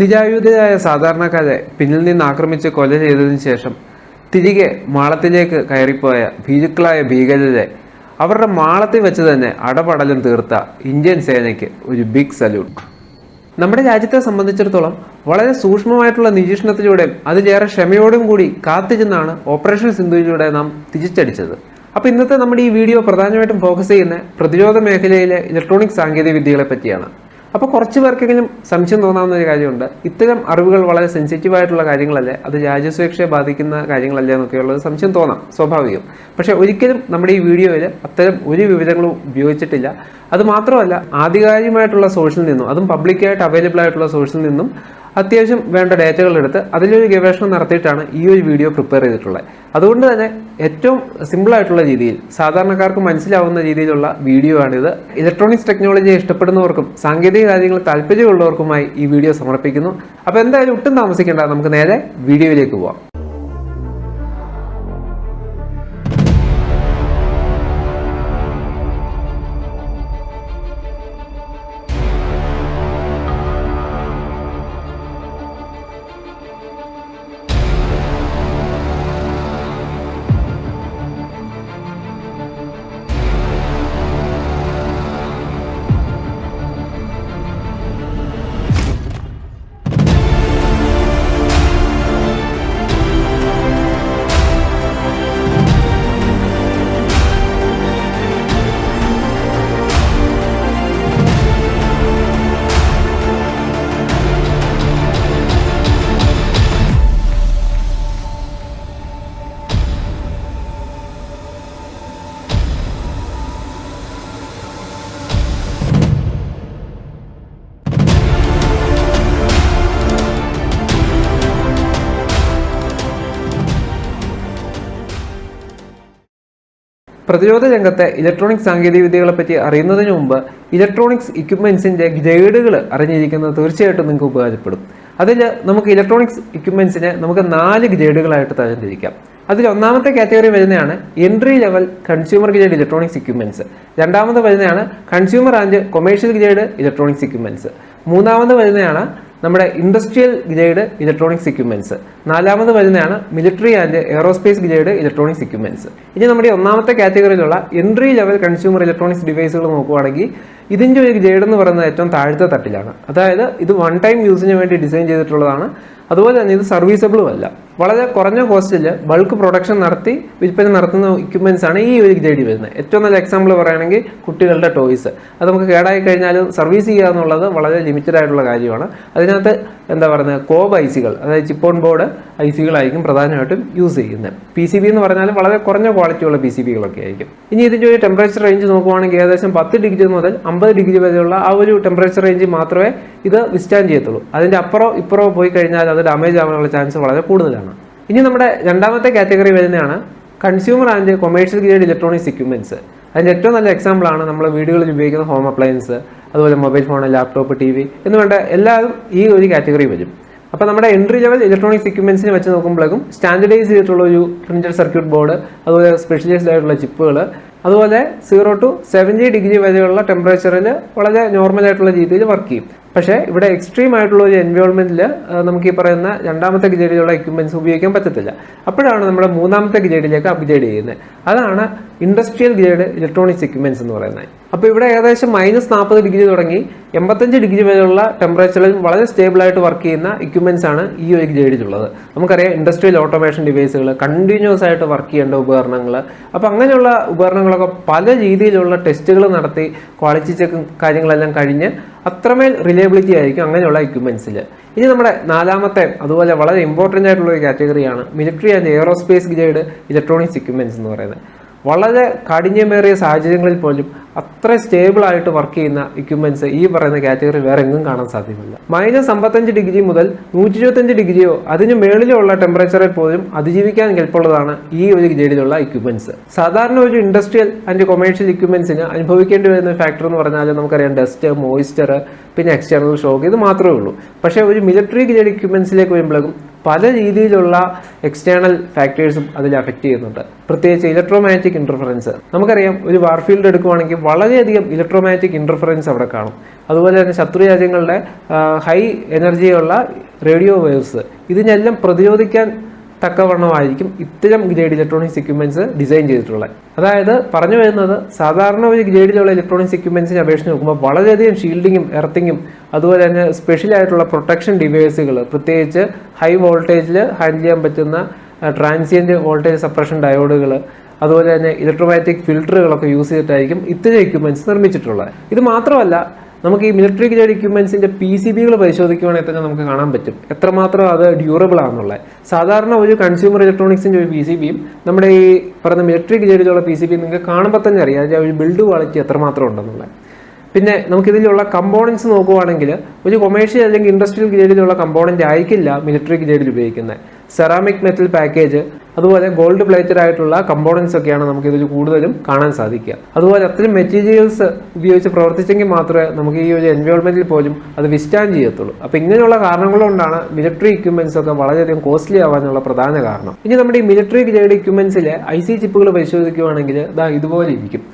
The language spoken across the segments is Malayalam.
നിരായുധരായ സാധാരണക്കാരെ പിന്നിൽ നിന്ന് ആക്രമിച്ച് കൊല ചെയ്തതിനു ശേഷം തിരികെ മാളത്തിലേക്ക് കയറിപ്പോയ ഭീരുക്കളായ ഭീകരരെ അവരുടെ മാളത്തിൽ വെച്ച് തന്നെ അടപടലും തീർത്ത ഇന്ത്യൻ സേനയ്ക്ക് ഒരു ബിഗ് സല്യൂട്ട് നമ്മുടെ രാജ്യത്തെ സംബന്ധിച്ചിടത്തോളം വളരെ സൂക്ഷ്മമായിട്ടുള്ള നിരീക്ഷണത്തിലൂടെയും അതിലേറെ ക്ഷമയോടും കൂടി കാത്തിരുന്നാണ് ഓപ്പറേഷൻ സിന്ധുവിലൂടെ നാം തിരിച്ചടിച്ചത്. അപ്പോൾ ഇന്നത്തെ നമ്മുടെ ഈ വീഡിയോ പ്രധാനമായിട്ടും ഫോക്കസ് ചെയ്യുന്ന പ്രതിരോധ മേഖലയിലെ ഇലക്ട്രോണിക് സാങ്കേതിക വിദ്യകളെ പറ്റിയാണ്. അപ്പോൾ കുറച്ച് പേർക്കെങ്കിലും സംശയം തോന്നാവുന്ന ഒരു കാര്യമുണ്ട്. ഇത്തരം അറിവുകൾ വളരെ സെൻസിറ്റീവ് ആയിട്ടുള്ള കാര്യങ്ങളല്ലേ? അത് രാജ്യസുരക്ഷയെ ബാധിക്കുന്ന കാര്യങ്ങളല്ലേ എന്നൊക്കെയുള്ളത് സംശയം തോന്നാം സ്വാഭാവികം. പക്ഷേ ഒരിക്കലും നമ്മുടെ ഈ വീഡിയോയിൽ അത്തരം ഒരു വിവരങ്ങളും ഉപയോഗിച്ചിട്ടില്ല. അത് മാത്രമല്ല ആധികാരികമായിട്ടുള്ള സോഴ്സിൽ നിന്നും അതും പബ്ലിക്കായിട്ട് അവൈലബിൾ ആയിട്ടുള്ള സോഴ്സിൽ നിന്നും അത്യാവശ്യം വേണ്ട ഡേറ്റകൾ എടുത്ത് അതിലൊരു ഗവേഷണം നടത്തിയിട്ടാണ് ഈ ഒരു വീഡിയോ പ്രിപ്പയർ ചെയ്തിട്ടുള്ളത്. അതുകൊണ്ട് തന്നെ ഏറ്റവും സിമ്പിൾ ആയിട്ടുള്ള രീതിയിൽ സാധാരണക്കാർക്ക് മനസ്സിലാവുന്ന രീതിയിലുള്ള വീഡിയോ ആണിത്. ഇലക്ട്രോണിക്സ് ടെക്നോളജിയെ ഇഷ്ടപ്പെടുന്നവർക്കും സാങ്കേതിക കാര്യങ്ങൾ താല്പര്യമുള്ളവർക്കുമായി ഈ വീഡിയോ സമർപ്പിക്കുന്നു. അപ്പോൾ എന്തായാലും ഒട്ടും താമസിക്കേണ്ട നമുക്ക് നേരെ വീഡിയോയിലേക്ക് പോവാം. പ്രതിരോധ രംഗത്തെ ഇലക്ട്രോണിക് സാങ്കേതിക വിദ്യകളെ പറ്റി അറിയുന്നതിന് മുമ്പ് ഇലക്ട്രോണിക്സ് ഇക്വിപ്മെന്റ്സിന്റെ ഗ്രേഡുകൾ അറിഞ്ഞിരിക്കുന്നത് തീർച്ചയായിട്ടും നിങ്ങൾക്ക് ഉപകാരപ്പെടും. അതിൽ നമുക്ക് ഇലക്ട്രോണിക്സ് ഇക്വിപ്മെന്റ്സിനെ നമുക്ക് നാല് ഗ്രേഡുകളായിട്ട് തരംതിരിക്കാം. അതിൽ ഒന്നാമത്തെ കാറ്റഗറി വരുന്നതാണ് entry level consumer grade electronics equipments രണ്ടാമത് വരുന്നതാണ് consumer and commercial grade electronics equipments മൂന്നാമത് വരുന്നതാണ് നമ്മുടെ ഇൻഡസ്ട്രിയൽ ഗ്രേഡ് ഇലക്ട്രോണിക്സ് ഇക്വിപ്മെന്റ്സ് നാലാമത് വരുന്നതാണ് military and aerospace grade electronics equipments ഇനി നമ്മുടെ ഒന്നാമത്തെ കാറ്റഗറിയിലുള്ള എൻട്രി ലെവൽ കൺസ്യൂമർ ഇലക്ട്രോണിക്സ് ഡിവൈസുകൾ നോക്കുവാണെങ്കിൽ ഇതിന്റെ ഒരു ഗ്രേഡ് എന്ന് പറയുന്നത് ഏറ്റവും താഴ്ത്ത തട്ടിലാണ്. അതായത് ഇത് വൺ ടൈം യൂസിന് വേണ്ടി ഡിസൈൻ ചെയ്തിട്ടുള്ളതാണ്. അതുപോലെ തന്നെ ഇത് സർവീസബിളും അല്ല. വളരെ കുറഞ്ഞ കോസ്റ്റിൽ ബൾക്ക് പ്രൊഡക്ഷൻ നടത്തി വിൽപ്പന നടത്തുന്ന ഇക്വിപ്മെന്റ്സ് ആണ് ഈ ഒരു ഗ്രേഡിൽ വരുന്നത്. ഏറ്റവും നല്ല എക്സാമ്പിൾ പറയുകയാണെങ്കിൽ കുട്ടികളുടെ ടോയ്സ് അത് നമുക്ക് കേടായി കഴിഞ്ഞാലും സർവീസ് ചെയ്യുക എന്നുള്ളത് വളരെ ലിമിറ്റഡ് ആയിട്ടുള്ള കാര്യമാണ്. അതിനകത്ത് എന്താ പറയുന്നത്? കോബ് ഐസികൾ അതായത് ചിപ്പോൺ ബോർഡ് ഐ സികളായിരിക്കും പ്രധാനമായിട്ടും യൂസ് ചെയ്യുന്നത്. പി സി ബി എന്ന് പറഞ്ഞാൽ വളരെ കുറഞ്ഞ ക്വാളിറ്റിയുള്ള പി സി ബികളൊക്കെ ആയിരിക്കും. ഇനി ഇതിന്റെ ഒരു ടെമ്പറേച്ചർ റേഞ്ച് നോക്കുവാണെങ്കിൽ ഏകദേശം പത്ത് ഡിഗ്രി മുതൽ അമ്പത് ഡിഗ്രി വരെയുള്ള ആ ഒരു ടെമ്പറേച്ചർ റേഞ്ച് മാത്രമേ ഇത് വിസ്റ്റാൻഡ് ചെയ്യത്തുള്ളൂ. അതിന്റെ അപ്പുറം ഇപ്പുറം പോയി കഴിഞ്ഞാൽ അത് ഡാമേജ് ആവാനുള്ള ചാൻസ് വളരെ കൂടുതലാണ്. ഇനി നമ്മുടെ രണ്ടാമത്തെ കാറ്റഗറി വരുന്നതാണ് consumer and commercial grade electronics equipments അതിന്റെ ഏറ്റവും നല്ല എക്സാമ്പിളാണ് നമ്മൾ വീടുകളിൽ ഉപയോഗിക്കുന്ന ഹോം അപ്ലയൻസ് അതുപോലെ mobile phone laptop T V എന്ന് വേണ്ട എല്ലാവരും ഈ ഒരു കാറ്റഗറി വരും. അപ്പോൾ നമ്മുടെ എൻട്രി ലെവൽ ഇലക്ട്രോണിക്സ് ഇക്വിപ്മെന്റ്സിനെ വെച്ച് നോക്കുമ്പോഴേക്കും സ്റ്റാൻഡർഡൈസ് ചെയ്തിട്ടുള്ള ഒരു പ്രിന്റഡ് സർക്യൂട്ട് ബോർഡ് അതുപോലെ സ്പെഷ്യലൈസ്ഡ് ആയിട്ടുള്ള ചിപ്പുകൾ അതുപോലെ സീറോ ടു സെവന്റി ഡിഗ്രി വരെയുള്ള ടെമ്പറേച്ചറിൽ വളരെ നോർമൽ ആയിട്ടുള്ള രീതിയിൽ വർക്ക് ചെയ്യും. പക്ഷേ ഇവിടെ എക്സ്ട്രീം ആയിട്ടുള്ള ഒരു എൻവയോൺമെന്റിൽ നമുക്ക് ഈ പറയുന്ന രണ്ടാമത്തെ ഗ്രേഡിലുള്ള എക്യുപ്മെന്റ്സ് ഉപയോഗിക്കാൻ പറ്റത്തില്ല. അപ്പോഴാണ് നമ്മുടെ മൂന്നാമത്തെ ഗ്രേഡിലേക്ക് അപ്ഗ്രേഡ് ചെയ്യുന്നത്. അതാണ് ഇൻഡസ്ട്രിയൽ ഗ്രേഡ് ഇലക്ട്രോണിക്സ് എക്യുപ്മെന്റ്സ് എന്ന് പറയുന്നത്. അപ്പോൾ ഇവിടെ ഏകദേശം മൈനസ് നാൽപ്പത് ഡിഗ്രി തുടങ്ങി. എൺപത്തഞ്ച് ഡിഗ്രി വരെയുള്ള ടെമ്പറേച്ചറിൽ വളരെ സ്റ്റേബിളായിട്ട് വർക്ക് ചെയ്യുന്ന എക്യുപ്മെന്റ്സ് ആണ് ഈ ഒരു ഗ്രേഡിലുള്ളത് നമുക്കറിയാം ഇൻഡസ്ട്രിയൽ ഓട്ടോമേഷൻ ഡിവൈസുകൾ കണ്ടിന്യൂസ് ആയിട്ട് വർക്ക് ചെയ്യേണ്ട ഉപകരണങ്ങൾ അപ്പോൾ അങ്ങനെയുള്ള ഉപകരണങ്ങളൊക്കെ പല രീതിയിലുള്ള ടെസ്റ്റുകൾ നടത്തി ക്വാളിറ്റി ചെക്കും കാര്യങ്ങളെല്ലാം കഴിഞ്ഞ് അത്രമേൽ റിലയബിലിറ്റി ആയിരിക്കും അങ്ങനെയുള്ള എക്യുപ്മെന്റ്സിൽ ഇനി നമ്മുടെ നാലാമത്തെ അതുപോലെ വളരെ ഇമ്പോർട്ടന്റ് ആയിട്ടുള്ള ഒരു കാറ്റഗറിയാണ് military and aerospace grade electronics equipments എന്ന് പറയുന്നത്. വളരെ കാഠിന്യമേറിയ സാഹചര്യങ്ങളിൽ പോലും അത്ര സ്റ്റേബിൾ ആയിട്ട് വർക്ക് ചെയ്യുന്ന എക്യുപ്മെന്റ്സ് ഈ പറയുന്ന കാറ്റഗറി വേറെ എങ്ങും കാണാൻ സാധ്യമല്ല. മൈനസ് അമ്പത്തഞ്ച് ഡിഗ്രി മുതൽ നൂറ്റി ഇരുപത്തഞ്ച് ഡിഗ്രിയോ അതിന് മേളിലോ ഉള്ള ടെമ്പറേച്ചറിൽ പോലും അതിജീവിക്കാൻ എളുപ്പമുള്ളതാണ് ഈ ഒരു ഗ്രേഡിലുള്ള എക്യുപ്മെന്റ്സ് സാധാരണ ഒരു ഇൻഡസ്ട്രിയൽ ആൻഡ് കൊമേഴ്ഷ്യൽ എക്യുപ്മെന്റ്സിന് അനുഭവിക്കേണ്ടി വരുന്ന ഫാക്ടർ എന്ന് പറഞ്ഞാൽ നമുക്കറിയാം ഡസ്റ്റ് മോയ്സ്ചർ പിന്നെ എക്സ്റ്റേണൽ ഷോക്ക് ഇത് മാത്രമേ ഉള്ളൂ. പക്ഷേ ഒരു മിലിറ്ററി ഗ്രേഡ് എക്യുപ്മെന്റ്സിലേക്ക് വരുമ്പോഴേക്കും പല രീതിയിലുള്ള എക്സ്റ്റേണൽ ഫാക്ടേഴ്സും അതിൽ അഫക്റ്റ് ചെയ്യുന്നുണ്ട്. പ്രത്യേകിച്ച് ഇലക്ട്രോമാഗ്നറ്റിക് ഇന്റർഫറൻസ് നമുക്കറിയാം ഒരു വാർഫീൽഡ് എടുക്കുവാണെങ്കിൽ വളരെയധികം ഇലക്ട്രോമാഗ്നറ്റിക് ഇന്റർഫറൻസ് അവിടെ കാണും. അതുപോലെ തന്നെ ശത്രു രാജ്യങ്ങളുടെ ഹൈ എനർജിയുള്ള റേഡിയോ വേവ്സ് ഇതിനെല്ലാം പ്രതിരോധിക്കാൻ തക്കവണ്ണമായിരിക്കും ഇത്തരം ഗ്രേഡ് ഇലക്ട്രോണിക്സ് എക്യുപ്മെന്റ്സ് ഡിസൈൻ ചെയ്തിട്ടുള്ളത്. അതായത് പറഞ്ഞു വരുന്നത് സാധാരണ ഒരു ഗ്രേഡിലുള്ള ഇലക്ട്രോണിക്സ് എക്യുപ്മെന്റ്സിനെ അപേക്ഷിച്ച് നോക്കുമ്പോൾ വളരെയധികം ഷീൽഡിങ്ങും എർത്തിങ്ങും അതുപോലെ തന്നെ സ്പെഷ്യൽ ആയിട്ടുള്ള പ്രൊട്ടക്ഷൻ ഡിവൈസുകൾ പ്രത്യേകിച്ച് ഹൈ വോൾട്ടേജിൽ ഹാൻഡിൽ ചെയ്യാൻ പറ്റുന്ന ട്രാൻസിയന്റ് വോൾട്ടേജ് സപ്രഷൻ ഡയോഡുകൾ അതുപോലെ തന്നെ ഇലക്ട്രോമാറ്റിക് ഫിൽറ്ററുകളൊക്കെ യൂസ് ചെയ്തിട്ടായിരിക്കും ഇത്തരം എക്യുപ്മെന്റ്സ് നിർമ്മിച്ചിട്ടുള്ളത്. ഇത് മാത്രമല്ല നമുക്ക് ഈ മിലിറ്ററി ഗ്രേഡ് എക്യുപ്മെന്റ്സിന്റെ പി സി ബികൾ പരിശോധിക്കുവാണെങ്കിൽ തന്നെ നമുക്ക് കാണാൻ പറ്റും. എത്രമാത്രം അത് ഡ്യൂറബിൾ ആണെന്നുള്ളത്. സാധാരണ ഒരു കൺസ്യൂമർ ഇലക്ട്രോണിക്സിന്റെ ഒരു പി സി ബിയും നമ്മുടെ ഈ പറയുന്ന മിലിറ്ററി ഗ്രേഡിലുള്ള പി സി ബി നിങ്ങൾക്ക് കാണുമ്പോൾ തന്നെ അറിയാം. അതിന്റെ ഒരു ബിൽഡ് ക്വാളിറ്റി എത്രമാത്രം ഉണ്ടെന്നുള്ളത്. പിന്നെ നമുക്കിതിലുള്ള കമ്പോണൻസ് നോക്കുവാണെങ്കിൽ ഒരു കൊമേഴ്ഷ്യൽ അല്ലെങ്കിൽ ഇൻഡസ്ട്രിയൽ ഗ്രേഡിലുള്ള കമ്പോണന്റ് ആയിരിക്കില്ല മിലിറ്ററി ഗ്രേഡിൽ ഉപയോഗിക്കുന്നത്. സെറാമിക് മെറ്റൽ പാക്കേജ് അതുപോലെ ഗോൾഡ് പ്ലേറ്റഡ് ആയിട്ടുള്ള കമ്പോണൻസ് ഒക്കെയാണ് നമുക്ക് ഇതിൽ കൂടുതലും കാണാൻ സാധിക്കുക. അതുപോലെ അത്തരം മെറ്റീരിയൽസ് ഉപയോഗിച്ച് പ്രവർത്തിച്ചെങ്കിൽ മാത്രമേ നമുക്ക് ഈ ഒരു എൻവയോൺമെന്റിൽ പോലും അത് വിസ്റ്റാൻ ചെയ്യത്തുള്ളൂ. അപ്പോൾ ഇങ്ങനെയുള്ള കാരണങ്ങളുകൊണ്ടാണ് മിലിറ്ററി ഇക്വിപ്മെന്റ്സ് ഒക്കെ വളരെയധികം കോസ്റ്റ്ലി ആവാനുള്ള പ്രധാന കാരണം. ഇനി നമ്മുടെ ഈ മിലിറ്ററി ഗ്രേഡ് ഇക്വിപ്മെന്റ്സിലെ ഐ സി ചിപ്പുകൾ പരിശോധിക്കുകയാണെങ്കിൽ ഇതാ ഇതുപോലെ ഇരിക്കും.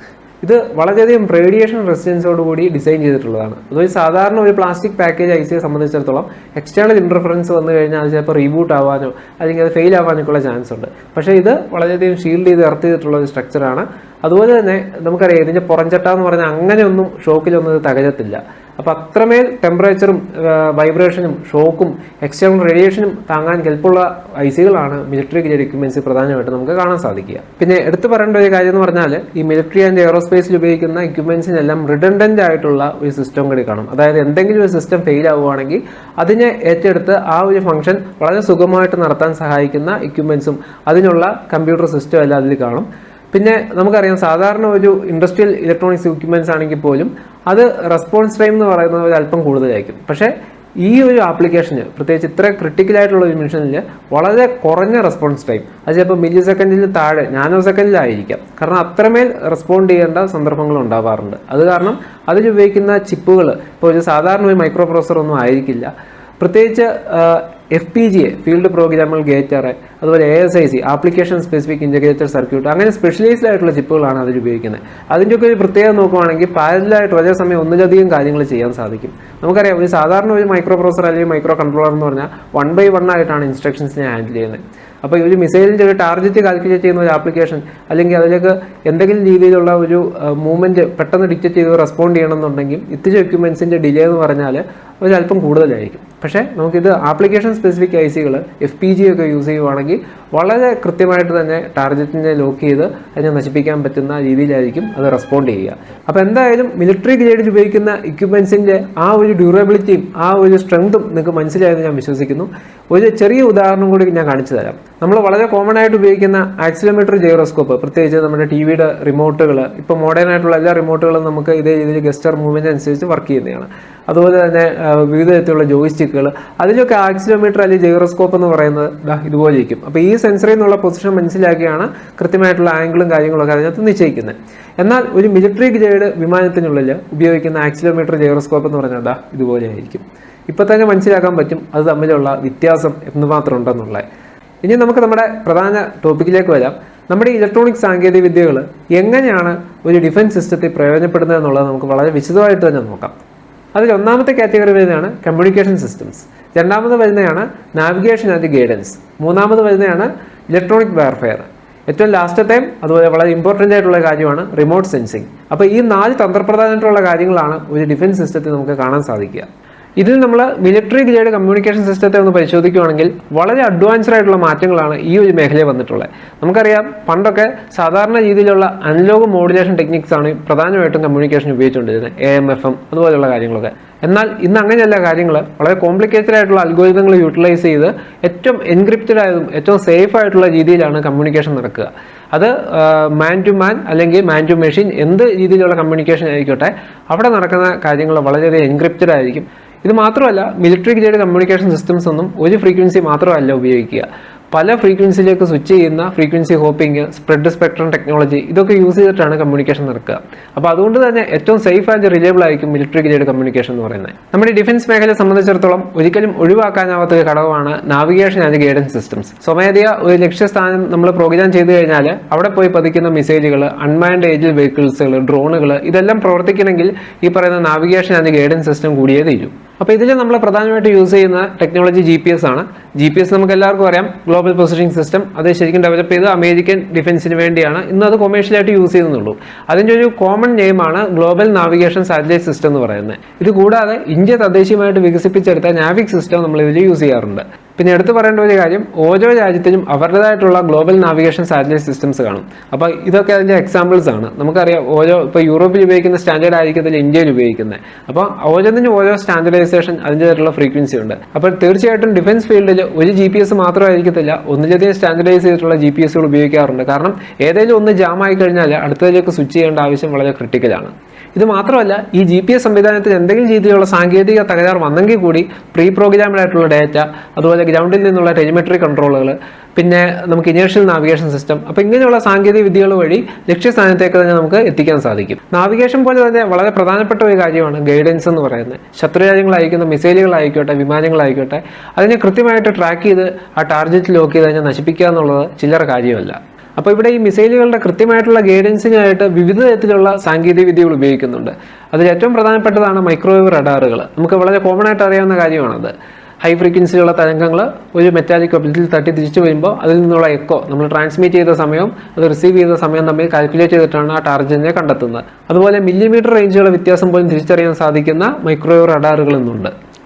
ഇത് വളരെയധികം റേഡിയേഷൻ റെസിസ്റ്റൻസോട് കൂടി ഡിസൈൻ ചെയ്തിട്ടുള്ളതാണ്. അതായത് സാധാരണ ഒരു പ്ലാസ്റ്റിക് പാക്കേജ് ഐ സിയെ സംബന്ധിച്ചിടത്തോളം എക്സ്റ്റേണൽ ഇന്റർഫറൻസ് വന്നു കഴിഞ്ഞാൽ അത് ചിലപ്പോൾ റീബൂട്ട് ആവാനോ അല്ലെങ്കിൽ അത് ഫെയിൽ ആവാനൊക്കെ ഉള്ള ചാൻസ് ഉണ്ട്. പക്ഷേ ഇത് വളരെയധികം ഷീൽഡ് ചെയ്ത് എർത്ത് ചെയ്തിട്ടുള്ള ഒരു സ്ട്രക്ചറാണ് അതുപോലെ തന്നെ നമുക്കറിയാം ഇതിന്റെ പുറംചട്ട എന്ന് പറഞ്ഞാൽ അങ്ങനെയൊന്നും ഷോക്കിലൊന്നും ഇത് തകരത്തില്ല. അപ്പോൾ അത്രമേൽ ടെമ്പറേച്ചറും വൈബ്രേഷനും ഷോക്കും എക്സ്റ്റേണൽ റേഡിയേഷനും താങ്ങാൻ കെൽപ്പുള്ള ഐ സികളാണ് മിലിറ്ററി ഗ്രേഡ് എക്യുപ്മെന്റ്സ് പ്രധാനമായിട്ട് നമുക്ക് കാണാൻ സാധിക്കുക. പിന്നെ എടുത്തു പറയേണ്ട ഒരു കാര്യം എന്ന് പറഞ്ഞാൽ ഈ മിലിറ്ററി ആൻഡ് എയറോസ്പേസിൽ ഉപയോഗിക്കുന്ന എക്യുപ്മെന്റ്സിനെല്ലാം റിഡൻഡന്റ് ആയിട്ടുള്ള ഒരു സിസ്റ്റം കൂടി കാണും. അതായത് എന്തെങ്കിലും ഒരു സിസ്റ്റം ഫെയിൽ ആവുകയാണെങ്കിൽ അതിനെ ഏറ്റെടുത്ത് ആ ഒരു ഫംഗ്ഷൻ വളരെ സുഖമായിട്ട് നടത്താൻ സഹായിക്കുന്ന എക്യുപ്മെന്റ്സും അതിനുള്ള കമ്പ്യൂട്ടർ സിസ്റ്റം എല്ലാം അതിൽ കാണും. പിന്നെ നമുക്കറിയാം സാധാരണ ഒരു ഇൻഡസ്ട്രിയൽ ഇലക്ട്രോണിക്സ് എക്യുപ്മെന്റ്സ് ആണെങ്കിൽ പോലും അത് റെസ്പോൺസ് ടൈം എന്ന് പറയുന്നത് ഒരു അല്പം കൂടുതലായിരിക്കും. പക്ഷേ ഈ ഒരു ആപ്ലിക്കേഷന് പ്രത്യേകിച്ച് ഇത്ര ക്രിട്ടിക്കൽ ആയിട്ടുള്ള ഒരു മിഷനിൽ വളരെ കുറഞ്ഞ റെസ്പോൺസ് ടൈം അത് ചിലപ്പോൾ മില്ലി സെക്കൻഡിൽ താഴെ നാനോ സെക്കൻഡിലായിരിക്കാം കാരണം അത്രമേൽ റെസ്പോണ്ട് ചെയ്യേണ്ട സന്ദർഭങ്ങൾ ഉണ്ടാവാറുണ്ട്. അത് കാരണം അതിലുപയോഗിക്കുന്ന ചിപ്പുകൾ ഇപ്പോൾ ഒരു സാധാരണ ഒരു മൈക്രോ പ്രോസർ ഒന്നും ആയിരിക്കില്ല. പ്രത്യേകിച്ച് F P G A field programmable gate array അതുപോലെ A S I C application specific integrated circuit അങ്ങനെ സ്പെഷ്യലൈസ്ഡ് ആയിട്ടുള്ള ചിപ്പുകളാണ് അതിൽ ഉപയോഗിക്കുന്നത്. അതിന്റെയൊക്കെ ഒരു പ്രത്യേകത നോക്കുവാണെങ്കിൽ പാരലായിട്ട് ഒരേ സമയം ഒന്നിലധികം കാര്യങ്ങൾ ചെയ്യാൻ സാധിക്കും. നമുക്കറിയാം ഒരു സാധാരണ ഒരു മൈക്രോ പ്രോസർ അല്ലെങ്കിൽ മൈക്രോ കൺട്രോളർ എന്ന് പറഞ്ഞാൽ വൺ ബൈ വൺ ആയിട്ടാണ് ഇൻസ്ട്രക്ഷൻസിനെ ഹാൻഡിൽ ചെയ്യുന്നത്. അപ്പോൾ ഒരു മിസൈലിന്റെ ഒരു ടാർജറ്റ് കാൽക്കുലേറ്റ് ചെയ്യുന്ന ഒരു ആപ്ലിക്കേഷൻ അല്ലെങ്കിൽ അതിലേക്ക് എന്തെങ്കിലും രീതിയിലുള്ള ഒരു മൂവ്മെന്റ് പെട്ടെന്ന് ഡിറ്റക്ട് ചെയ്ത് റെസ്പോണ്ട് ചെയ്യണമെന്നുണ്ടെങ്കിൽ ഇത്തിരി എക്യുപ്മെൻസിന്റെ ഡിലേ എന്ന് പറഞ്ഞാൽ ഒരല്പം കൂടുതലായിരിക്കും. പക്ഷേ നമുക്കിത് ആപ്ലിക്കേഷൻ സ്പെസിഫിക് ഐ സികൾ എഫ് പി ജി ഒക്കെ യൂസ് ചെയ്യുവാണെങ്കിൽ വളരെ കൃത്യമായിട്ട് തന്നെ ടാർഗറ്റിനെ ലോക്ക് ചെയ്ത് അതിനെ നശിപ്പിക്കാൻ പറ്റുന്ന രീതിയിലായിരിക്കും അത് റെസ്പോണ്ട് ചെയ്യുക. അപ്പോൾ എന്തായാലും മിലിറ്ററി ഗ്രേഡിൽ ഉപയോഗിക്കുന്ന എക്യുപ്മെൻസിന്റെ ആ ഒരു ഡ്യൂറബിലിറ്റിയും ആ ഒരു സ്ട്രെങ്തും നിങ്ങൾക്ക് മനസ്സിലായെന്ന് ഞാൻ വിശ്വസിക്കുന്നു. ഒരു ചെറിയ ഉദാഹരണം കൂടി ഞാൻ കാണിച്ചു തരാം. നമ്മൾ വളരെ കോമൺ ആയിട്ട് ഉപയോഗിക്കുന്ന ആക്സിലോമീറ്റർ ജൈറോസ്കോപ്പ് പ്രത്യേകിച്ച് നമ്മുടെ ടി വിയുടെ റിമോട്ടുകൾ ഇപ്പോൾ മോഡേൺ ആയിട്ടുള്ള എല്ലാ റിമോട്ടുകളും നമുക്ക് ഇതേ രീതിയിൽ ഗസ്റ്റർ മൂവ്മെന്റ് അനുസരിച്ച് വർക്ക് ചെയ്യുന്നതാണ്. അതുപോലെ തന്നെ വിവിധ തരത്തിലുള്ള ജോയിസ്റ്റിക്കുകൾ അതിലൊക്കെ ആക്സിലോമീറ്റർ അല്ലെങ്കിൽ ജൈറോസ്കോപ്പ് എന്ന് പറയുന്നത് ഇതുപോലെ ഇരിക്കും. അപ്പോൾ ഈ സെൻസറിൽ എന്നുള്ള പൊസിഷൻ മനസ്സിലാക്കിയാണ് കൃത്യമായിട്ടുള്ള ആംഗിളും കാര്യങ്ങളൊക്കെ അതിനകത്ത് നിശ്ചയിക്കുന്നത്. എന്നാൽ ഒരു മിലിറ്ററി ഗ്രേഡ് വിമാനത്തിനുള്ളിൽ ഉപയോഗിക്കുന്ന ആക്സിലോമീറ്റർ ജൈറോസ്കോപ്പ് എന്ന് പറഞ്ഞാൽ എന്താ ഇതുപോലെ ആയിരിക്കും. ഇപ്പൊ തന്നെ മനസ്സിലാക്കാൻ പറ്റും അത് തമ്മിലുള്ള വ്യത്യാസം എന്തുമാത്രം ഉണ്ടെന്നുള്ളത്. ഇനി നമുക്ക് നമ്മുടെ പ്രധാന ടോപ്പിക്കിലേക്ക് വരാം. നമ്മുടെ ഇലക്ട്രോണിക് സാങ്കേതിക വിദ്യകൾ എങ്ങനെയാണ് ഒരു ഡിഫൻസ് സിസ്റ്റത്തിൽ പ്രയോജനപ്പെടുന്നത് എന്നുള്ളത് നമുക്ക് വളരെ വിശദമായിട്ട് തന്നെ നോക്കാം. അതിൽ ഒന്നാമത്തെ കാറ്റഗറി വരുന്നതാണ് കമ്മ്യൂണിക്കേഷൻ സിസ്റ്റംസ് രണ്ടാമത് വരുന്നതാണ് നാവിഗേഷൻ ആൻഡ് ഗൈഡൻസ് മൂന്നാമത് വരുന്നതാണ് ഇലക്ട്രോണിക് വെയർഫെയർ ഏറ്റവും ലാസ്റ്റത്തെയും അതുപോലെ വളരെ ഇമ്പോർട്ടന്റ് ആയിട്ടുള്ള കാര്യമാണ് റിമോട്ട് സെൻസിങ് അപ്പോൾ ഈ നാല് തന്ത്രപ്രധാനമായിട്ടുള്ള കാര്യങ്ങളാണ് ഒരു ഡിഫൻസ് സിസ്റ്റത്തിൽ നമുക്ക് കാണാൻ സാധിക്കുക. ഇതിൽ നമ്മൾ മിലിറ്ററി ഗ്രേഡ് കമ്മ്യൂണിക്കേഷൻ സിസ്റ്റത്തെ ഒന്ന് പരിശോധിക്കുകയാണെങ്കിൽ വളരെ അഡ്വാൻസ്ഡ് ആയിട്ടുള്ള മാറ്റങ്ങളാണ് ഈ ഒരു മേഖലയിൽ വന്നിട്ടുള്ളത്. നമുക്കറിയാം പണ്ടൊക്കെ സാധാരണ രീതിയിലുള്ള അനലോഗ് മോഡുലേഷൻ ടെക്നിക്സ് ആണ് പ്രധാനമായിട്ടും കമ്മ്യൂണിക്കേഷൻ ഉപയോഗിച്ചുകൊണ്ടിരുന്നത്. എ എം എഫ് എം അതുപോലെയുള്ള കാര്യങ്ങളൊക്കെ. എന്നാൽ ഇന്ന് അങ്ങനെയല്ല. കാര്യങ്ങൾ വളരെ കോംപ്ലിക്കേറ്റഡ് ആയിട്ടുള്ള അൽഗോരിതങ്ങൾ യൂട്ടിലൈസ് ചെയ്ത് ഏറ്റവും എൻക്രിപ്റ്റഡ് ആയതും ഏറ്റവും സേഫ് ആയിട്ടുള്ള രീതിയിലാണ് കമ്മ്യൂണിക്കേഷൻ നടക്കുക. അത് മാൻ ടു മാൻ അല്ലെങ്കിൽ മാൻ ടു മെഷീൻ എന്ത് രീതിയിലുള്ള കമ്മ്യൂണിക്കേഷൻ ആയിക്കോട്ടെ അവിടെ നടക്കുന്ന കാര്യങ്ങൾ വളരെയധികം എൻക്രിപ്റ്റഡ് ആയിരിക്കും. ഇത് മാത്രമല്ല മിലിറ്ററി ഗ്രേഡ് കമ്മ്യൂണിക്കേഷൻ സിസ്റ്റംസ് ഒന്നും ഒരു ഫ്രീക്വൻസി മാത്രമല്ല ഉപയോഗിക്കുക. പല ഫ്രീക്വൻസിയിലേക്ക് സ്വിച്ച് ചെയ്യുന്ന frequency hopping spread spectrum technology ഇതൊക്കെ യൂസ് ചെയ്തിട്ടാണ് കമ്മ്യൂണിക്കേഷൻ നടക്കുക. അപ്പോൾ അതുകൊണ്ട് തന്നെ ഏറ്റവും സേഫ് ആൻഡ് റിലയബിൾ ആയിരിക്കും മിലിറ്ററി ഗ്രേഡ് കമ്മ്യൂണിക്കേഷൻ എന്ന് പറയുന്നത്. നമ്മുടെ ഡിഫൻസ് മേഖലയെ സംബന്ധിച്ചിടത്തോളം ഒരിക്കലും ഒഴിവാക്കാനാവാത്ത ഒരു ഘടകമാണ് നാവിഗേഷൻ ആൻഡ് ഗൈഡൻസ് സിസ്റ്റംസ് സ്വമേധയ ഒരു ലക്ഷ്യസ്ഥാനം നമ്മൾ പ്രോഗ്രാം ചെയ്തു കഴിഞ്ഞാൽ അവിടെ പോയി പതിക്കുന്ന മിസൈലുകൾ അൺമാൻഡ് ഏജിൽ വെഹിക്കിൾസുകൾ ഡ്രോണുകൾ ഇതെല്ലാം പ്രവർത്തിക്കണമെങ്കിൽ ഈ പറയുന്ന നാവിഗേഷൻ ആൻഡ് ഗൈഡൻസ് സിസ്റ്റം കൂടിയേ തീരും. അപ്പോൾ ഇതിൽ നമ്മൾ പ്രധാനമായിട്ട് യൂസ് ചെയ്യുന്ന ടെക്നോളജി ജി പി എസ് ആണ്. ജി പി എസ് നമുക്ക് എല്ലാവർക്കും അറിയാം. ഗ്ലോബൽ പൊസിഷനിങ് സിസ്റ്റം അത് ശരിക്കും ഡെവലപ്പ് ചെയ്ത് അമേരിക്കൻ ഡിഫൻസിന് വേണ്ടിയാണ്. ഇന്ന് അത് കൊമേഴ്ഷ്യലായിട്ട് യൂസ് ചെയ്യുന്നുള്ളൂ. അതിന്റെ ഒരു കോമൺ നെയിമാണ് ഗ്ലോബൽ നാവിഗേഷൻ സാറ്റലൈറ്റ് സിസ്റ്റം എന്ന് പറയുന്നത്. ഇത് കൂടാതെ ഇന്ത്യ തദ്ദേശീയമായിട്ട് വികസിപ്പിച്ചെടുത്ത നാവിക് സിസ്റ്റം നമ്മൾ ഇതിൽ യൂസ് ചെയ്യാറുണ്ട്. പിന്നെ എടുത്തു പറയേണ്ട ഒരു കാര്യം ഓരോ രാജ്യത്തിനും അവരുടേതായിട്ടുള്ള ഗ്ലോബൽ നാവിഗേഷൻ സാറ്റലൈറ്റ് സിസ്റ്റംസ് കാണും. അപ്പോൾ ഇതൊക്കെ അതിന്റെ എക്സാമ്പിൾസ് ആണ്. നമുക്കറിയാം ഓരോ ഇപ്പോൾ യൂറോപ്പിൽ ഉപയോഗിക്കുന്ന സ്റ്റാൻഡേർഡ് ആയിരിക്കത്തില്ല ഇന്ത്യയിൽ ഉപയോഗിക്കുന്നത്. അപ്പോൾ ഓരോന്നിനും ഓരോ സ്റ്റാൻഡർഡൈസേഷൻ അതിന്റെതായിട്ടുള്ള ഫ്രീക്വൻസി ഉണ്ട്. അപ്പോൾ തീർച്ചയായിട്ടും ഡിഫൻസ് ഫീൽഡിൽ ഒരു ജി പി എസ് മാത്രമായിരിക്കത്തില്ല ഒന്നിലധികം സ്റ്റാൻഡർഡൈസ് ചെയ്തിട്ടുള്ള ജി പി എസുകൾ ഉപയോഗിക്കാറുണ്ട്. കാരണം ഏതെങ്കിലും ഒന്ന് ജാം ആയി കഴിഞ്ഞാൽ അടുത്തതിലേക്ക് സ്വിച്ച് ചെയ്യേണ്ട ആവശ്യം വളരെ ക്രിട്ടിക്കലാണ് ഇത് മാത്രമല്ല ഈ ജി പി എസ് സംവിധാനത്തിൽ എന്തെങ്കിലും രീതിയിലുള്ള സാങ്കേതിക തകരാർ വന്നെങ്കിൽ കൂടി പ്രീ പ്രോഗ്രാംഡ് ആയിട്ടുള്ള ഡാറ്റ അതുപോലെ ഗ്രൗണ്ടിൽ നിന്നുള്ള ടെലിമെട്രി കൺട്രോളുകൾ പിന്നെ നമുക്ക് ഇനേഷ്യൽ നാവിഗേഷൻ സിസ്റ്റം അപ്പോൾ ഇങ്ങനെയുള്ള സാങ്കേതിക വിദ്യകൾ വഴി ലക്ഷ്യസ്ഥാനത്തേക്ക് തന്നെ നമുക്ക് എത്തിക്കാൻ സാധിക്കും. നാവിഗേഷൻ പോലെ തന്നെ വളരെ പ്രധാനപ്പെട്ട ഒരു കാര്യമാണ് ഗൈഡൻസ് എന്ന് പറയുന്നത്. ശത്രു രാജ്യങ്ങൾ അയക്കുന്ന മിസൈലുകളായിക്കോട്ടെ വിമാനങ്ങളായിക്കോട്ടെ അതിനെ കൃത്യമായിട്ട് ട്രാക്ക് ചെയ്ത് ആ ടാർഗറ്റ് ലോക്ക് ചെയ്ത് അതിനെ നശിപ്പിക്കുക എന്നുള്ളത് ചില്ലറ കാര്യമല്ല. അപ്പോൾ ഇവിടെ ഈ മിസൈലുകളുടെ കൃത്യമായിട്ടുള്ള ഗൈഡൻസിനായിട്ട് വിവിധ തരത്തിലുള്ള സാങ്കേതിക വിദ്യകൾ ഉപയോഗിക്കുന്നുണ്ട്. അതിൽ ഏറ്റവും പ്രധാനപ്പെട്ടതാണ് മൈക്രോവേവ് റഡാറുകൾ നമുക്ക് വളരെ കോമൺ ആയിട്ട് അറിയാവുന്ന കാര്യമാണത്. ഹൈ ഫ്രീക്വൻസിയുള്ള തരംഗങ്ങൾ ഒരു മെറ്റാലിക് ഒബ്ജക്റ്റിൽ തട്ടി തിരിച്ചു വരുമ്പോൾ അതിൽ നിന്നുള്ള എക്കോ നമ്മൾ ട്രാൻസ്മിറ്റ് ചെയ്ത സമയം അത് റിസീവ് ചെയ്ത സമയം തമ്മിൽ കാൽക്കുലേറ്റ് ചെയ്തിട്ടാണ് ആ ടാർജറ്റിനെ കണ്ടെത്തുന്നത്. അതുപോലെ മില്ലിമീറ്റർ റേഞ്ചുകളുടെ വ്യത്യാസം പോലും തിരിച്ചറിയാൻ സാധിക്കുന്ന മൈക്രോവേവ് റഡാറുകൾ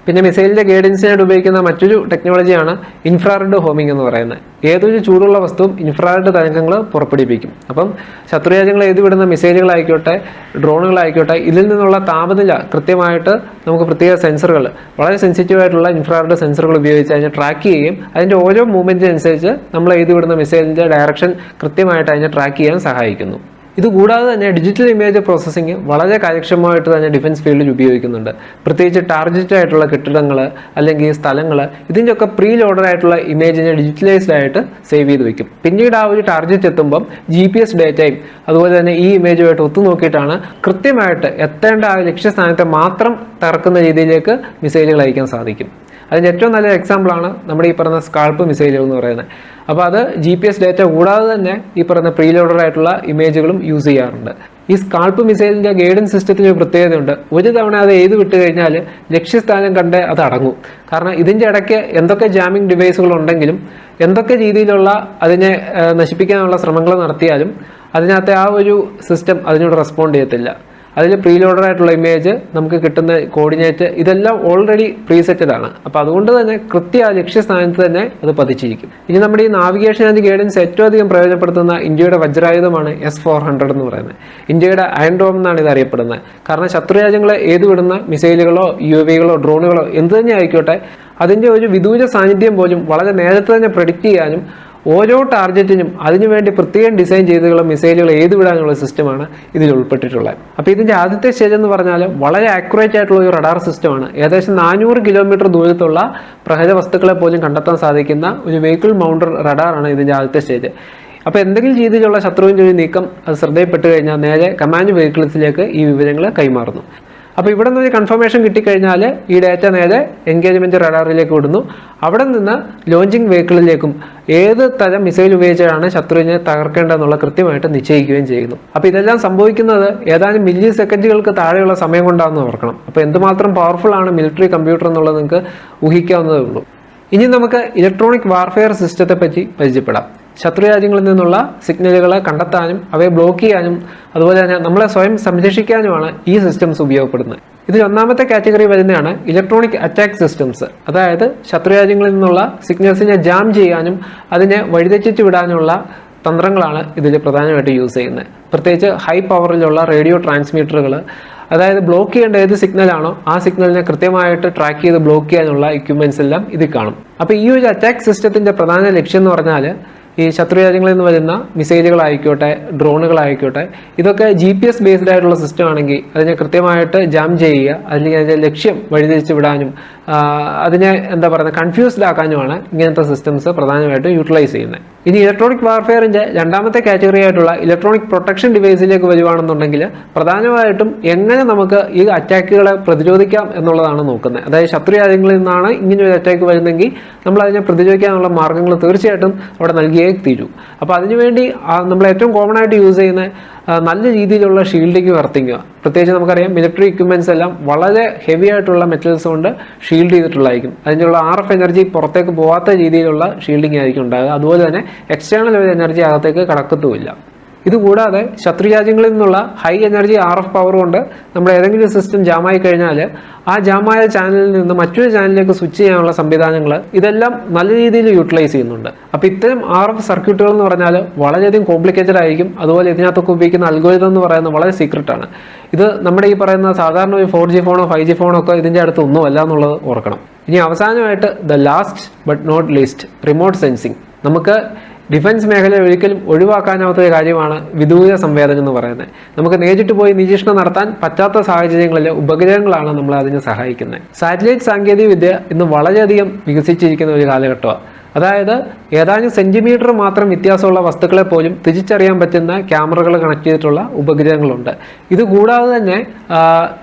പിന്നെ മിസൈലിന്റെ ഗൈഡൻസിനായിട്ട് ഉപയോഗിക്കുന്ന മറ്റൊരു ടെക്നോളജിയാണ് ഇൻഫ്രാറെഡ് ഹോമിംഗ് എന്ന് പറയുന്നത്. ഏതൊരു ചൂടുള്ള വസ്തുവും ഇൻഫ്രാറെഡ് തരംഗങ്ങൾ പുറപ്പെടുവിക്കും അപ്പം ശത്രുരാജ്യങ്ങൾ എഴുതി വിടുന്ന മിസൈലുകളായിക്കോട്ടെ ഡ്രോണുകളായിക്കോട്ടെ ഇതിൽ നിന്നുള്ള താപനില കൃത്യമായിട്ട് നമുക്ക് പ്രത്യേക സെൻസറുകൾ വളരെ സെൻസിറ്റീവ് ആയിട്ടുള്ള ഇൻഫ്രാറെഡ് സെൻസറുകൾ ഉപയോഗിച്ച് അതിനെ ട്രാക്ക് ചെയ്യുകയും അതിന്റെ ഓരോ മൂവ്മെന്റിനനുസരിച്ച് നമ്മൾ എഴുതി വിടുന്ന മിസൈലിന്റെ ഡയറക്ഷൻ കൃത്യമായിട്ട് അതിനെ ട്രാക്ക് ചെയ്യാൻ സഹായിക്കുന്നു. ഇത് കൂടാതെ തന്നെ ഡിജിറ്റൽ ഇമേജ് പ്രോസസ്സിംഗ് വളരെ കാര്യക്ഷമമായിട്ട് തന്നെ ഡിഫൻസ് ഫീൽഡിൽ ഉപയോഗിക്കുന്നുണ്ട്. പ്രത്യേകിച്ച് ടാർഗറ്റ് ആയിട്ടുള്ള കെട്ടിടങ്ങൾ അല്ലെങ്കിൽ സ്ഥലങ്ങൾ ഇതിന്റെയൊക്കെ പ്രീ ലോഡഡ് ആയിട്ടുള്ള ഇമേജിനെ ഡിജിറ്റലൈസ്ഡ് ആയിട്ട് സേവ് ചെയ്ത് വെക്കും. പിന്നീട് ആ ഒരു ടാർഗറ്റ് എത്തുമ്പം ജി പി എസ് ഡേറ്റയും അതുപോലെ തന്നെ ഈ ഇമേജുമായിട്ട് ഒത്തുനോക്കിയിട്ടാണ് കൃത്യമായിട്ട് എത്തേണ്ട ആ ലക്ഷ്യസ്ഥാനത്തെ മാത്രം തറക്കുന്ന രീതിയിലേക്ക് മിസൈലുകൾ അയക്കാൻ സാധിക്കും. അതിന്റെ ഏറ്റവും നല്ല എക്സാമ്പിളാണ് നമ്മുടെ ഈ പറഞ്ഞ സ്കാൾപ്പ് മിസൈലുകൾ എന്ന് പറയുന്നത്. അപ്പോൾ അത് ജി പി എസ് ഡേറ്റ കൂടാതെ തന്നെ ഈ പറയുന്ന പ്രീലോഡർ ആയിട്ടുള്ള ഇമേജുകളും യൂസ് ചെയ്യാറുണ്ട്. ഈ സ്കാൾപ്പ് മിസൈലിന്റെ ഗൈഡൻസ് സിസ്റ്റത്തിന് ഒരു പ്രത്യേകതയുണ്ട്. ഒരു തവണ അത് എഴുതി വിട്ട് കഴിഞ്ഞാൽ ലക്ഷ്യസ്ഥാനം കണ്ട് അത് അടങ്ങും. കാരണം ഇതിന്റെ ഇടയ്ക്ക് എന്തൊക്കെ ജാമിംഗ് ഡിവൈസുകൾ ഉണ്ടെങ്കിലും എന്തൊക്കെ രീതിയിലുള്ള അതിനെ നശിപ്പിക്കാനുള്ള ശ്രമങ്ങൾ നടത്തിയാലും അതിനകത്തെ ആ ഒരു സിസ്റ്റം അതിനോട് റെസ്പോണ്ട് ചെയ്യത്തില്ല. അതിൽ പ്രീലോഡർ ആയിട്ടുള്ള ഇമേജ് നമുക്ക് കിട്ടുന്ന കോർഡിനേറ്റ് ഇതെല്ലാം ഓൾറെഡി പ്രീസെറ്റഡ് ആണ്. അപ്പോൾ അതുകൊണ്ട് തന്നെ കൃത്യ ആ ലക്ഷ്യസ്ഥാനത്ത് തന്നെ അത് പതിച്ചിരിക്കും. ഇനി നമ്മുടെ ഈ നാവിഗേഷൻ ആൻഡ് ഗൈഡൻസ് ഏറ്റവും അധികം പ്രയോജനപ്പെടുത്തുന്ന ഇന്ത്യയുടെ വജ്രായുധമാണ് എസ് ഫോർ ഹൺഡ്രഡ് എന്ന് പറയുന്നത്. ഇന്ത്യയുടെ അയൺ ഡോം എന്നാണ് ഇത് അറിയപ്പെടുന്നത്. കാരണം ശത്രു രാജ്യങ്ങളെ ഏത് വിടുന്ന മിസൈലുകളോ യു വികളോ ഡ്രോണുകളോ എന്ത് തന്നെ ആയിക്കോട്ടെ അതിന്റെ ഒരു വിദൂര സാന്നിധ്യം പോലും വളരെ നേരത്തെ തന്നെ പ്രഡിക്റ്റ് ചെയ്യാനും ഓരോ ടാർഗറ്റിനും അതിനുവേണ്ടി പ്രത്യേകം ഡിസൈൻ ചെയ്തുള്ള മിസൈലുകൾ ഏത് വിടാനുള്ള സിസ്റ്റമാണ് ഇതിൽ ഉൾപ്പെട്ടിട്ടുള്ളത്. അപ്പോൾ ഇതിന്റെ ആദ്യത്തെ സ്റ്റേജ് എന്ന് പറഞ്ഞാൽ വളരെ ആക്യുറേറ്റ് ആയിട്ടുള്ള ഒരു റഡാർ സിസ്റ്റമാണ് ഏകദേശം നാനൂറ് കിലോമീറ്റർ ദൂരത്തുള്ള പ്രഹര വസ്തുക്കളെ പോലും കണ്ടെത്താൻ സാധിക്കുന്ന ഒരു വെഹിക്കിൾ മൗണ്ടർ റഡാറാണ് ഇതിന്റെ ആദ്യത്തെ സ്റ്റേജ്. അപ്പോൾ എന്തെങ്കിലും രീതിയിലുള്ള ശത്രുവിന്റെ ഒരു നീക്കം അത് ശ്രദ്ധയിൽപ്പെട്ട് കഴിഞ്ഞാൽ നേരെ കമാൻഡ് വെഹിക്കിൾസിലേക്ക് ഈ വിവരങ്ങൾ കൈമാറുന്നു. അപ്പോൾ ഇവിടെ നിന്ന് കൺഫർമേഷൻ കിട്ടിക്കഴിഞ്ഞാൽ ഈ ഡാറ്റ നേരെ എൻഗേജ്മെന്റ് റഡാറിലേക്ക് വിടുന്നു. അവിടെ നിന്ന് ലോഞ്ചിങ് വെഹിക്കിളിലേക്കും ഏത് തരം മിസൈൽ ഉപയോഗിച്ചാണ് ശത്രുവിനെ തകർക്കേണ്ടതെന്നുള്ള കൃത്യമായിട്ട് നിശ്ചയിക്കുകയും ചെയ്യുന്നു. അപ്പോൾ ഇതെല്ലാം സംഭവിക്കുന്നത് ഏതാനും മില്ലി സെക്കൻഡുകൾക്ക് താഴെയുള്ള സമയം കൊണ്ടാണെന്ന് ഓർക്കണം. അപ്പോൾ എന്തുമാത്രം പവർഫുൾ ആണ് മിലിറ്ററി കമ്പ്യൂട്ടർ എന്നുള്ളത് നിങ്ങൾക്ക് ഊഹിക്കാവുന്നതേ ഉള്ളൂ. ഇനി നമുക്ക് ഇലക്ട്രോണിക് വാർഫെയർ സിസ്റ്റത്തെ പറ്റി പരിചയപ്പെടാം. ശത്രു രാജ്യങ്ങളിൽ നിന്നുള്ള സിഗ്നലുകളെ കണ്ടെത്താനും അവയെ ബ്ലോക്ക് ചെയ്യാനും അതുപോലെ തന്നെ നമ്മളെ സ്വയം സംരക്ഷിക്കാനുമാണ് ഈ സിസ്റ്റംസ് ഉപയോഗപ്പെടുന്നത്. ഇതിൽ ഒന്നാമത്തെ കാറ്റഗറി വരുന്നതാണ് ഇലക്ട്രോണിക് അറ്റാക്ക് സിസ്റ്റംസ് അതായത് ശത്രു രാജ്യങ്ങളിൽ നിന്നുള്ള സിഗ്നൽസിനെ ജാം ചെയ്യാനും അതിനെ വഴിതെറ്റിച്ച് വിടാനുമുള്ള തന്ത്രങ്ങളാണ് ഇതിൽ പ്രധാനമായിട്ട് യൂസ് ചെയ്യുന്നത്. പ്രത്യേകിച്ച് ഹൈ പവറിലുള്ള റേഡിയോ ട്രാൻസ്മീറ്ററുകൾ അതായത് ബ്ലോക്ക് ചെയ്യേണ്ട ഏത് സിഗ്നലാണോ ആ സിഗ്നലിനെ കൃത്യമായിട്ട് ട്രാക്ക് ചെയ്ത് ബ്ലോക്ക് ചെയ്യാനുള്ള എക്യുപ്മെന്റ്സ് എല്ലാം ഇതിൽ കാണും. അപ്പോൾ ഈ ഒരു അറ്റാക്ക് സിസ്റ്റത്തിന്റെ പ്രധാന ലക്ഷ്യം എന്ന് പറഞ്ഞാൽ ഈ ശത്രു രാജ്യങ്ങളിൽ നിന്ന് വരുന്ന മിസൈലുകളായിക്കോട്ടെ ഡ്രോണുകളായിക്കോട്ടെ ഇതൊക്കെ ജി പി എസ് ബേസ്ഡ് ആയിട്ടുള്ള സിസ്റ്റം ആണെങ്കിൽ അതിനെ കൃത്യമായിട്ട് ജാം ചെയ്യുക അല്ലെങ്കിൽ അതിന്റെ ലക്ഷ്യം വഴിതിരിച്ച് വിടാനും അതിനെ എന്താ പറയുന്നത് കൺഫ്യൂസ്ഡ് ആക്കാനുമാണ് ഇങ്ങനത്തെ സിസ്റ്റംസ് പ്രധാനമായിട്ടും യൂട്ടിലൈസ് ചെയ്യുന്നത്. ഇനി ഇലക്ട്രോണിക് വാർഫെയറിന്റെ രണ്ടാമത്തെ കാറ്റഗറി ആയിട്ടുള്ള ഇലക്ട്രോണിക് പ്രൊട്ടക്ഷൻ ഡിവൈസിലേക്ക് വരുവാണെന്നുണ്ടെങ്കിൽ പ്രധാനമായിട്ടും എങ്ങനെ നമുക്ക് ഈ അറ്റാക്കുകളെ പ്രതിരോധിക്കാം എന്നുള്ളതാണ് നോക്കുന്നത്. അതായത് ശത്രു രാജ്യങ്ങളിൽ നിന്നാണ് ഇങ്ങനെ ഒരു അറ്റാക്ക് വരുന്നെങ്കിൽ നമ്മൾ അതിനെ പ്രതിരോധിക്കാനുള്ള മാർഗങ്ങൾ തീർച്ചയായിട്ടും അവിടെ നൽകിയേ തീരൂ. അപ്പോൾ അതിനുവേണ്ടി നമ്മൾ ഏറ്റവും കോമൺ ആയിട്ട് യൂസ് ചെയ്യുന്ന നല്ല രീതിയിലുള്ള ഷീൽഡിങ് വർത്തിക്കുക. പ്രത്യേകിച്ച് നമുക്കറിയാം മിലിറ്ററി എക്യുപ്മെന്റ്സ് എല്ലാം വളരെ ഹെവി ആയിട്ടുള്ള മെറ്റൽസ് കൊണ്ട് ഷീൽഡ് ചെയ്തിട്ടുള്ളതായിരിക്കും. അതിനുള്ള ആർ എഫ് എനർജി പുറത്തേക്ക് പോകാത്ത രീതിയിലുള്ള ഷീൽഡിങ് ആയിരിക്കും ഉണ്ടാകുക അതുപോലെ തന്നെ എക്സ്റ്റേണൽ ഒരു എനർജി അകത്തേക്ക് കടക്കത്തുമില്ല. ഇതുകൂടാതെ ശത്രു രാജ്യങ്ങളിൽ നിന്നുള്ള high energy R F power കൊണ്ട് നമ്മുടെ ഏതെങ്കിലും സിസ്റ്റം ജാമായി കഴിഞ്ഞാൽ ആ ജാമായ ചാനലിൽ നിന്ന് മറ്റൊരു ചാനലിലേക്ക് സ്വിച്ച് ചെയ്യാനുള്ള സംവിധാനങ്ങൾ ഇതെല്ലാം നല്ല രീതിയിൽ യൂട്ടിലൈസ് ചെയ്യുന്നുണ്ട്. അപ്പോൾ ഇത്തരം ആർ എഫ് സർക്യൂട്ടുകൾ എന്ന് പറഞ്ഞാൽ വളരെയധികം കോംപ്ലിക്കേറ്റഡ് ആയിരിക്കും. അതുപോലെ ഇതിനകത്തൊക്കെ ഉപയോഗിക്കുന്ന അൽഗോരിതം എന്ന് പറയുന്നത് വളരെ സീക്രട്ട് ആണ്. ഇത് നമ്മുടെ ഈ പറയുന്ന സാധാരണ ഒരു ഫോർ ജി ഫോണോ ഫൈവ് ജി ഫോണോ ഒക്കെ ഇതിന്റെ അടുത്ത് ഒന്നുമല്ല എന്നുള്ളത് ഓർക്കണം. ഇനി അവസാനമായിട്ട് the last but not least remote sensing നമുക്ക് ഡിഫൻസ് മേഖലയിൽ ഒരിക്കലും ഒഴിവാക്കാനാവാത്ത ഒരു കാര്യമാണ് വിദൂര സംവേദനം എന്ന് പറയുന്നത്. നമുക്ക് നേരിട്ട് പോയി നിരീക്ഷണം നടത്താൻ പറ്റാത്ത സാഹചര്യങ്ങളിൽ ഉപഗ്രഹങ്ങളാണ് നമ്മളെ അതിനെ സഹായിക്കുന്നത്. സാറ്റലൈറ്റ് സാങ്കേതിക വിദ്യ ഇന്ന് വളരെയധികം വികസിച്ചിരിക്കുന്ന ഒരു കാലഘട്ടമാണ്. അതായത് ഏതാനും സെന്റിമീറ്റർ മാത്രം വ്യത്യാസമുള്ള വസ്തുക്കളെ പോലും തിരിച്ചറിയാൻ പറ്റുന്ന ക്യാമറകൾ കണക്ട് ചെയ്തിട്ടുള്ള ഉപഗ്രഹങ്ങളുണ്ട്. ഇത് കൂടാതെ തന്നെ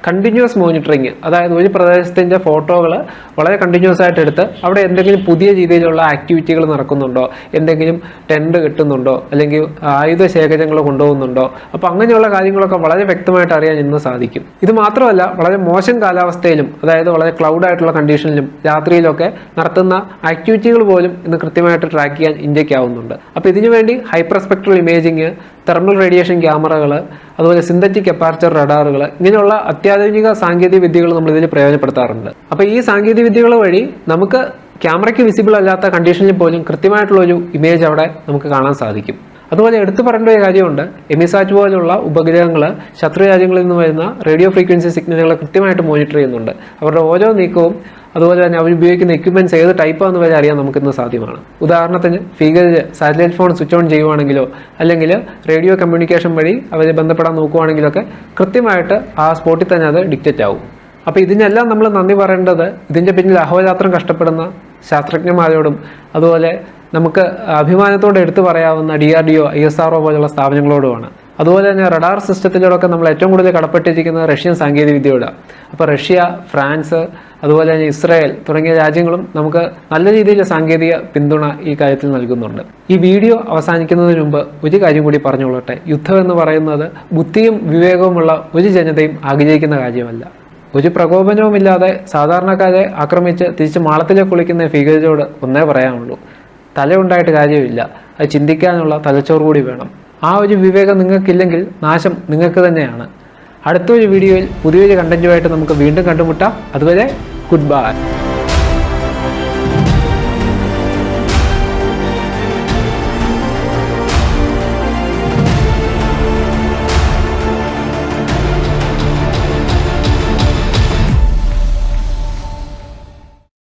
കണ്ടിന്യൂസ് മോണിറ്ററിങ് അതായത് ഒരു പ്രദേശത്തിന്റെ ഫോട്ടോകൾ വളരെ കണ്ടിന്യൂസ് ആയിട്ട് എടുത്ത് അവിടെ എന്തെങ്കിലും പുതിയ രീതിയിലുള്ള ആക്ടിവിറ്റികൾ നടക്കുന്നുണ്ടോ? എന്തെങ്കിലും ടെൻഡ് കിട്ടുന്നുണ്ടോ? അല്ലെങ്കിൽ ആയുധ ശേഖരങ്ങൾ കൊണ്ടുപോകുന്നുണ്ടോ? അപ്പോൾ അങ്ങനെയുള്ള കാര്യങ്ങളൊക്കെ വളരെ വ്യക്തമായിട്ട് അറിയാൻ ഇന്ന് സാധിക്കും. ഇത് മാത്രമല്ല വളരെ മോശം കാലാവസ്ഥയിലും അതായത് വളരെ ക്ലൗഡ് ആയിട്ടുള്ള കണ്ടീഷനിലും രാത്രിയിലൊക്കെ നടത്തുന്ന ആക്ടിവിറ്റികൾ പോലും ഇന്ന് കൃത്യമായിട്ട് ട്രാക്ക് ചെയ്യാൻ ഇന്ത്യക്കാവുന്നുണ്ട് അപ്പോൾ ഇതിനുവേണ്ടി ഹൈപ്രസ്പെക്ട്രൽ ഇമേജിങ് തെർമൽ റേഡിയേഷൻ ക്യാമറകൾ അതുപോലെ സിന്തറ്റിക് അപ്പാർച്ചർ റഡാറുകൾ ഇങ്ങനെയുള്ള അത്യാധുനിക സാങ്കേതിക വിദ്യകൾ നമ്മൾ ഇതിൽ പ്രയോജനപ്പെടുത്താറുണ്ട്. അപ്പോൾ ഈ സാങ്കേതിക വിദ്യകൾ വഴി നമുക്ക് ക്യാമറയ്ക്ക് വിസിബിൾ അല്ലാത്ത കണ്ടീഷനിൽ പോലും കൃത്യമായിട്ടുള്ള ഒരു ഇമേജ് അവിടെ നമുക്ക് കാണാൻ സാധിക്കും. അതുപോലെ എടുത്തു പറയേണ്ട ഒരു കാര്യമുണ്ട്. എമിസാറ്റ് പോലുള്ള ഉപഗ്രഹങ്ങൾ ശത്രു രാജ്യങ്ങളിൽ നിന്ന് വരുന്ന റേഡിയോ ഫ്രീക്വൻസി സിഗ്നലുകൾ കൃത്യമായിട്ട് മോണിറ്റർ ചെയ്യുന്നുണ്ട്. അവരുടെ ഓരോ നീക്കവും അതുപോലെ തന്നെ അവർ ഉപയോഗിക്കുന്ന എക്യുപ്മെന്റ്സ് ഏത് ടൈപ്പാന്ന് വരെ അറിയാൻ നമുക്കിന്ന് സാധ്യമാണ്. ഉദാഹരണത്തിന് ഫീഗറിൽ സാറ്റലൈറ്റ് ഫോൺ സ്വിച്ച് ഓൺ ചെയ്യുവാണെങ്കിലോ അല്ലെങ്കിൽ റേഡിയോ കമ്മ്യൂണിക്കേഷൻ വഴി അവരെ ബന്ധപ്പെടാൻ നോക്കുവാണെങ്കിലൊക്കെ കൃത്യമായിട്ട് ആ സ്പോട്ടിൽ തന്നെ അത് ഡിക്റ്റേറ്റ് ആവും. അപ്പോൾ ഇതിനെല്ലാം നമ്മൾ നന്ദി പറയേണ്ടത് ഇതിന്റെ പിന്നിൽ അഹോരാത്രം കഷ്ടപ്പെടുന്ന ശാസ്ത്രജ്ഞന്മാരോടും അതുപോലെ നമുക്ക് അഭിമാനത്തോടെ എടുത്തു പറയാവുന്ന D R D O I S R O പോലുള്ള സ്ഥാപനങ്ങളോടുമാണ്. അതുപോലെ തന്നെ റഡാർ സിസ്റ്റത്തിലൂടെയൊക്കെ നമ്മൾ ഏറ്റവും കൂടുതൽ കടപ്പെട്ടിരിക്കുന്നത് റഷ്യൻ സാങ്കേതിക വിദ്യയോട് അപ്പോൾ റഷ്യ ഫ്രാൻസ് അതുപോലെ തന്നെ ഇസ്രായേൽ തുടങ്ങിയ രാജ്യങ്ങളും നമുക്ക് നല്ല രീതിയിൽ സാങ്കേതിക പിന്തുണ ഈ കാര്യത്തിൽ നൽകുന്നുണ്ട്. ഈ വീഡിയോ അവസാനിക്കുന്നതിന് മുമ്പ് ഒരു കാര്യം കൂടി പറഞ്ഞുകൊള്ളട്ടെ. യുദ്ധം എന്ന് പറയുന്നത് ബുദ്ധിയും വിവേകവുമുള്ള ഒരു ജനതയും ആഗ്രഹിക്കുന്ന കാര്യമല്ല. ഒരു പ്രകോപനവുമില്ലാതെ സാധാരണക്കാരെ ആക്രമിച്ച് തിരിച്ച് മാളത്തിലേക്ക് കുളിക്കുന്ന ഭീകരരോട് ഒന്നേ പറയാനുള്ളൂ. തലയുണ്ടായിട്ട് കാര്യമില്ല. അത് ചിന്തിക്കാനുള്ള തലച്ചോറ് കൂടി വേണം. ആ ഒരു വിവേകം നിങ്ങൾക്കില്ലെങ്കിൽ നാശം നിങ്ങൾക്ക് തന്നെയാണ്. അടുത്തൊരു വീഡിയോയിൽ പുതിയൊരു കണ്ടന്റുമായിട്ട് നമുക്ക് വീണ്ടും കണ്ടുമുട്ടാം. അതുവരെ ഗുഡ് ബൈ